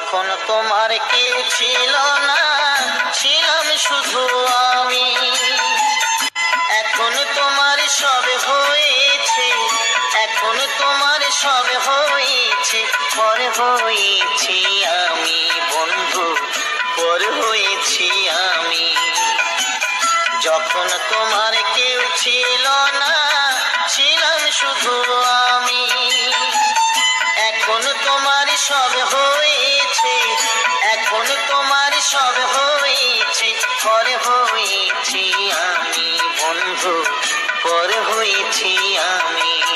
যখন তোমার কেউ ছিল না, ছিলাম শুধু আমি। এখন তোমার সব হয়েছে, এখন তোমার সব হয়েছে, পর হয়েছি আমি, বন্ধু, পর হয়েছি আমি। যখন তোমার কেউ ছিল না, ছিলাম শুধু আমি। এখন তোমার সব তোমার সব হয়েছে পর হয়েছি আমি বন্ধু পর হয়েছি আমি।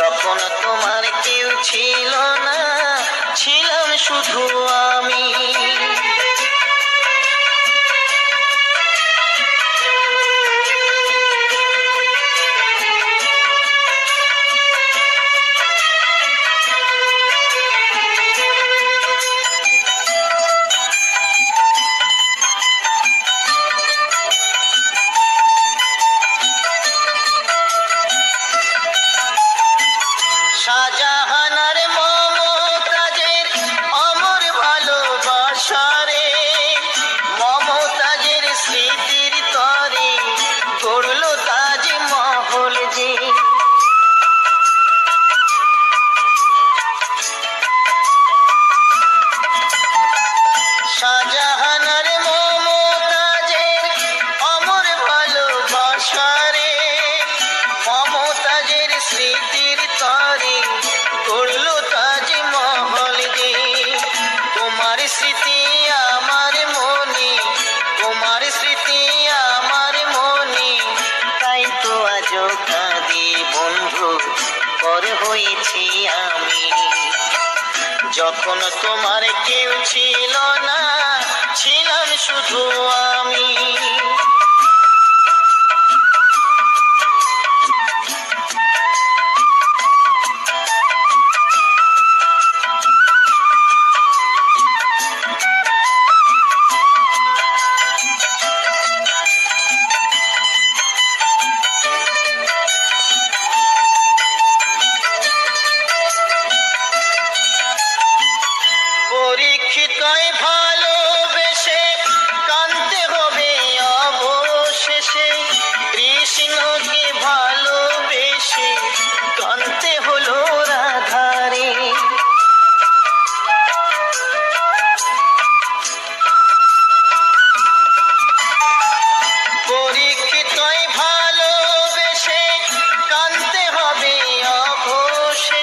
যখন তোমার কেউ ছিল না ছিলাম শুধু আমি। সাজা হয়েছি আমি। যখন তোমার কেউ ছিল না ছিলাম শুধু আমি।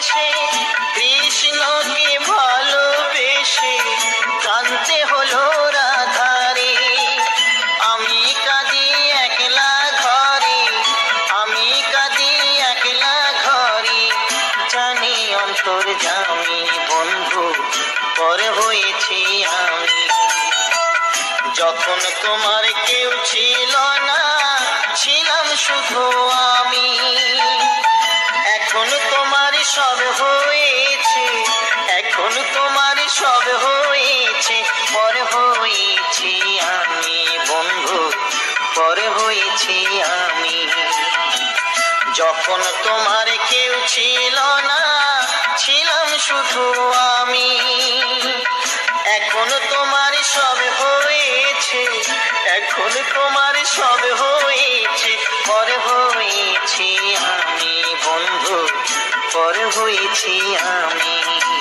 অবশেষে কৃষ্ণকে ভালোবেসে কানতে হলো রাধারে। আমি কাঁদি একলা ঘরে, আমি কাঁদি একলা ঘরে। জানি অন্তর জামি বন্ধু, পর হয়েছি আমি। যখন তোমার কেউ ছিল না, ছিলাম শুধু আমি। এখন তোমার সব হয়েছে, এখন তোমার সব হয়েছে, পর হয়েছি আমি বন্ধু, পর হয়েছি আমি। যখন তোমার কেউ ছিল না, ছিলাম শুধু আমি। এখন তোমার সব হয়েছে, এখন তোমার হয়েছি আমি